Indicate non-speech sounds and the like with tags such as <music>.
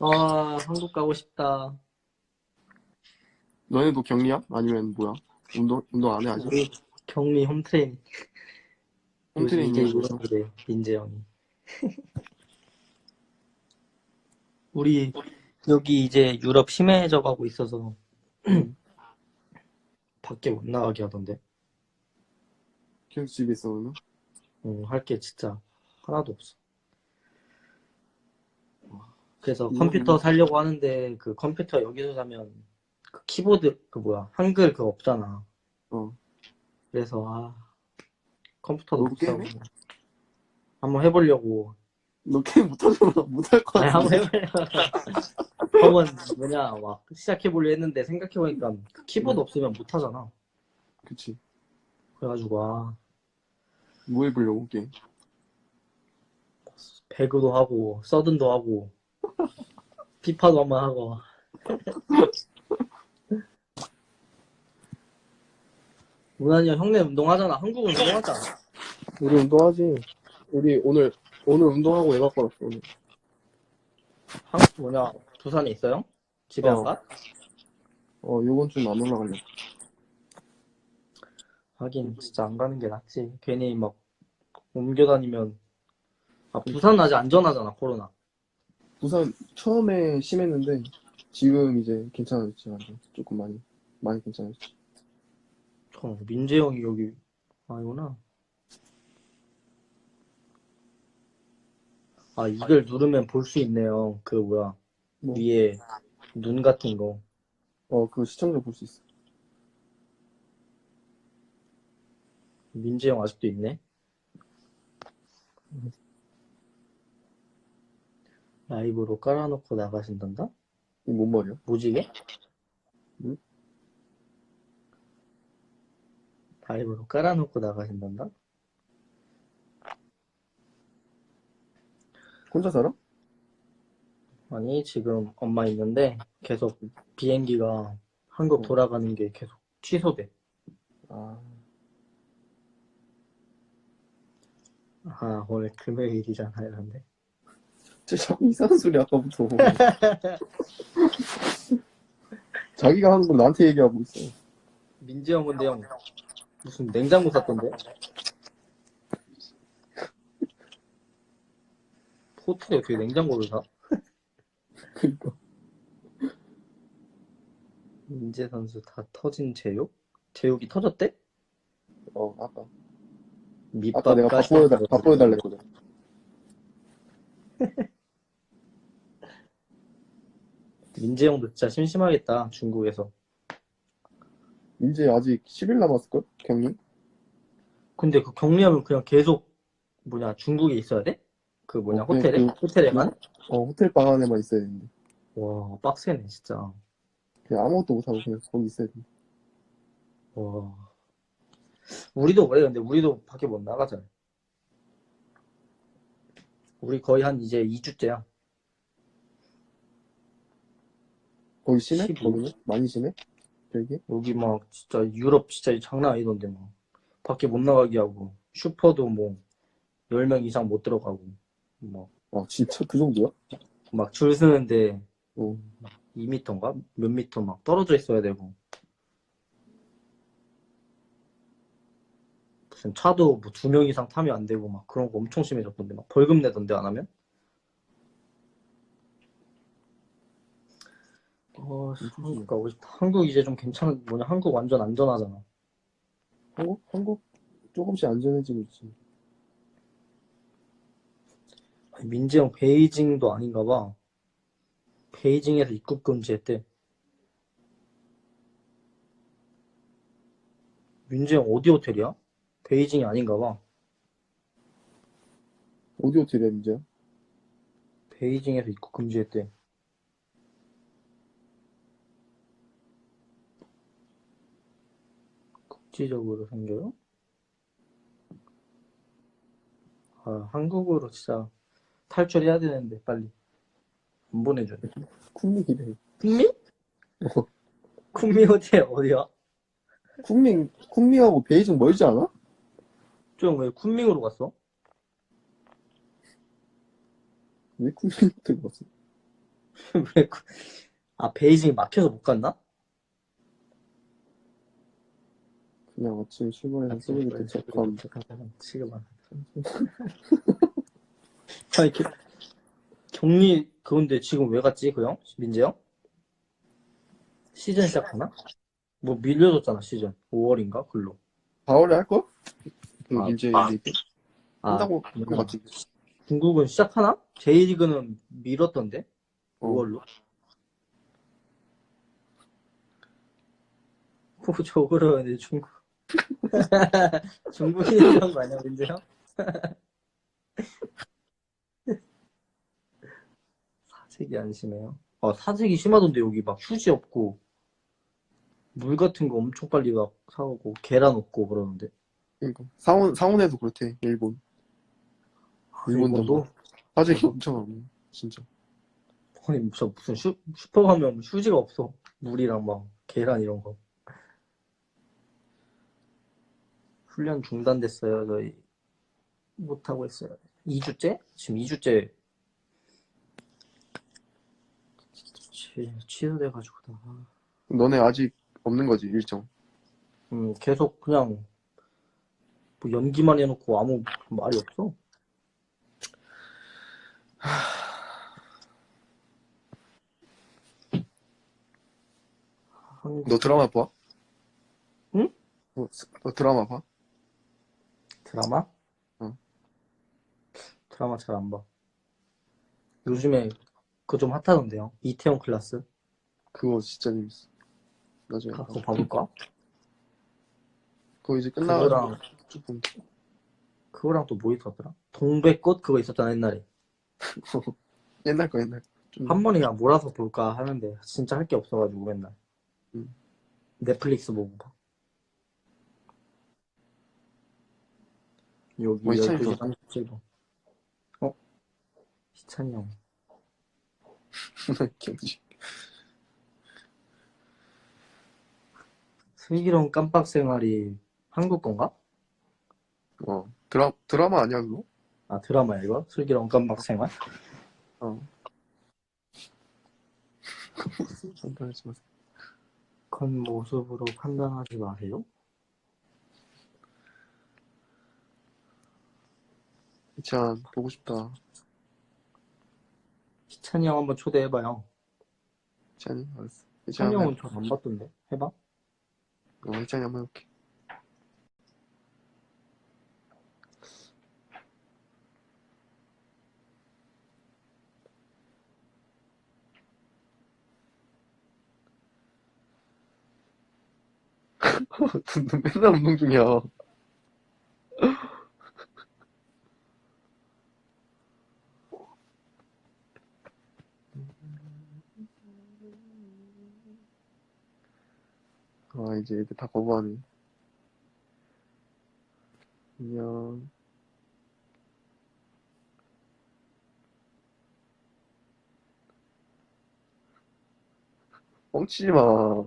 아, 한국 가고 싶다. 너네도 격리야? 아니면 뭐야? 운동, 운동 안 해, 아직? 우리 경미 홈트레이닝. 요즘 이제 홈트레이닝 이런 거래, 민재 형이. <laughs> 우리 여기 이제 유럽 심해져 가고 있어서 <clears throat> 밖에 못 나가게 하던데. 계속 집에 있어, 오늘? 어, 할 게 진짜 하나도 없어. 그래서 이거는- 컴퓨터 사려고 하는데 그 컴퓨터 여기서 사면 그 키보드 그 뭐야 한글 그거 없잖아. 어. 그래서 아 컴퓨터도 사고 게임해? 한번 해보려고. 너 게임 못하잖아. 못할 것 아니 같아. 한번 해보려고. 한번 뭐냐 막 시작해보려 했는데 생각해보니까 그 키보드 네. 없으면 못 하잖아. 그치. 그래가지고 아 뭐 해보려고, 게임? 배그도 하고 서든도 하고 피파도 한번 하고 형 형네 운동하잖아 한국 운동하잖아 우리 운동하지. 우리 오늘, 오늘 운동하고 애가 걸었어, 오늘. 한국 뭐냐 부산에 있어요? 집에 안 어. 가? 어, 요번 주는 안 올라가려고. 하긴 진짜 안 가는 게 낫지 괜히 막 옮겨 다니면 아 부산은 아직 안전하잖아 코로나 부산 처음에 심했는데, 지금 이제 괜찮아졌지, 완전. 조금 많이. 많이 괜찮아졌지. 어, 민재 형이 여기 아니구나 아 이걸 누르면 볼 수 있네요 그 뭐야 뭐? 위에 눈 같은 거 어, 그 시청자 볼 수 있어. 민재 형 아직도 있네. 라이브로 깔아놓고 나가신단다? 이게 뭔 말이야? 이게? 응? 라이브로 깔아놓고 나가신단다? 혼자 살아? 아니 지금 엄마 있는데 계속 비행기가 한국 돌아가는 게 계속 취소돼. 아, 아 오늘 금요일이잖아 이런데. 쟤 자꾸 이상한 소리 아까부터. 자기가 하는 걸 나한테 얘기하고 있어. 민재 형 근데 형 무슨 냉장고 샀던데? 호텔에 어떻게 냉장고를 사? 그니까. 민재 선수 다 터진 제육? 제육이 터졌대? 어, 아까. 아까 내가 밥 보여달, 밥 보여달랬거든. <laughs> 민재 형도 진짜 심심하겠다 중국에서 이제 아직 10일 남았을걸? 경리? 근데 그 격리하면 그냥 계속 뭐냐 중국에 있어야 돼? 그 뭐냐 어, 그냥 호텔에? 그- 호텔에만? 어, 호텔 방 안에만 있어야 되는데. 와 빡세네 진짜 그냥 아무것도 못하고 그냥 거기 있어야 돼. 와 우리도 그래 근데 우리도 밖에 못 나가잖아 우리 거의 한 이제 2주째야 거기 심해? 12. 거기는? 많이 심해? 여기? 여기 막 진짜 유럽 진짜 장난 아니던데 막 밖에 못 나가게 하고 슈퍼도 뭐 10명 이상 못 들어가고 아, 진짜 그 정도야? 막 줄 서는데 어. 2m인가? 몇 미터 막 떨어져 있어야 되고 무슨 차도 뭐 두 명 이상 타면 안 되고 막 그런 거 엄청 심해졌던데 막 벌금 내던데 안 하면? 어, 한국 가고 싶다. 한국 이제 좀 괜찮은 뭐냐 한국 완전 안전하잖아. 한국? 한국? 조금씩 안전해지고 있지. 아니, 민재형 베이징도 아닌가 봐. 베이징에서 입국 금지했대. 민재형 어디 호텔이야? 베이징이 아닌가 봐. 어디 호텔이야, 이제? 베이징에서 입국 금지했대. 국지적으로 생겨요? 아, 한국으로 진짜 탈출해야 되는데, 빨리. 안 보내주네. 쿤밍이래. 쿤미? 어. 쿤미 호텔 어디야? 쿤밍, 쿤밍하고 베이징 멀지 않아? 좀왜 쿤밍으로 갔어? 왜 쿤밍 호텔 갔어? 왜, 그- 아, 베이징이 막혀서 못 갔나? 그냥 아침에 출발해서 새벽에 도착함. 지금 <laughs> 아니, 겨- 격리, 그건데 지금 왜 갔지, 그 형? 민재 형? 시즌 시작하나? 뭐 밀려졌잖아, 시즌. 5월인가? 글로. 4월에 할 거? 그 아, 이제 아. 리그 아, 한다고 한거 같지? 중국은 시작하나? J리그는 밀었던데? 어. 5월로. 뭐 저거를 근데 중국 <laughs> 중국이 이런 거 아니야 민재 형? 사색이 안 심해요. 아 사색이 심하던데 여기 막 휴지 없고 물 같은 거 엄청 빨리 막 사오고 계란 없고 그러는데. 그러니까. 상원 상원에도 그렇대 일본. 일본도. 일본도? 사재기 엄청 많고 진짜. 아니 무슨 무슨 슈, 슈퍼 가면 휴지가 없어. 물이랑 막 계란 이런 거 훈련 중단됐어요 저희 못하고 있어요 2주째? 지금 2주째 취, 취소돼가지고 나 너네 아직 없는 거지 일정 음, 계속 그냥 뭐 연기만 해놓고 아무 말이 없어 너 드라마 봐? 응? 어, 너 드라마 봐? 드라마? 응. 드라마 잘 안 봐. 요즘에 그거 좀 핫하던데요. 이태원 클라스. 그거 진짜 재밌어 나중에 가- 봐. 그거 봐볼까? 그거 이제 끝나가지고 그거랑 쭉 보면 돼. 그거랑 또 뭐 있었더라? 동백꽃 그거 있었잖아 옛날에. <laughs> 옛날 거 옛날 거. 좀 한 번에 그냥 몰아서 볼까 하는데 진짜 할 게 없어가지고 맨날. 응. 넷플릭스 보고 봐. 여기 뭐 희찬이 12시 좋아? 37분. 어? 희찬이 형. <laughs> 슬기로운 깜빡 생활이 한국 건가? 어 드라 드라마 아니야 그거? 아 드라마야 이거? 슬기로운 깜빡 생활? 어 <laughs> 판단하지 마세요 겉모습으로 판단하지 마세요. 이찬 보고 싶다 희찬이 형 한번 초대해봐요. 이찬이 알았어 희찬이 이찬이 형은 전안 봤던데. 해봐. 어, 이찬이 한번 해볼게 <laughs> 너 맨날 운동 중이야 아 이제 애들 다 거부하네. 안녕. 뻥치지 마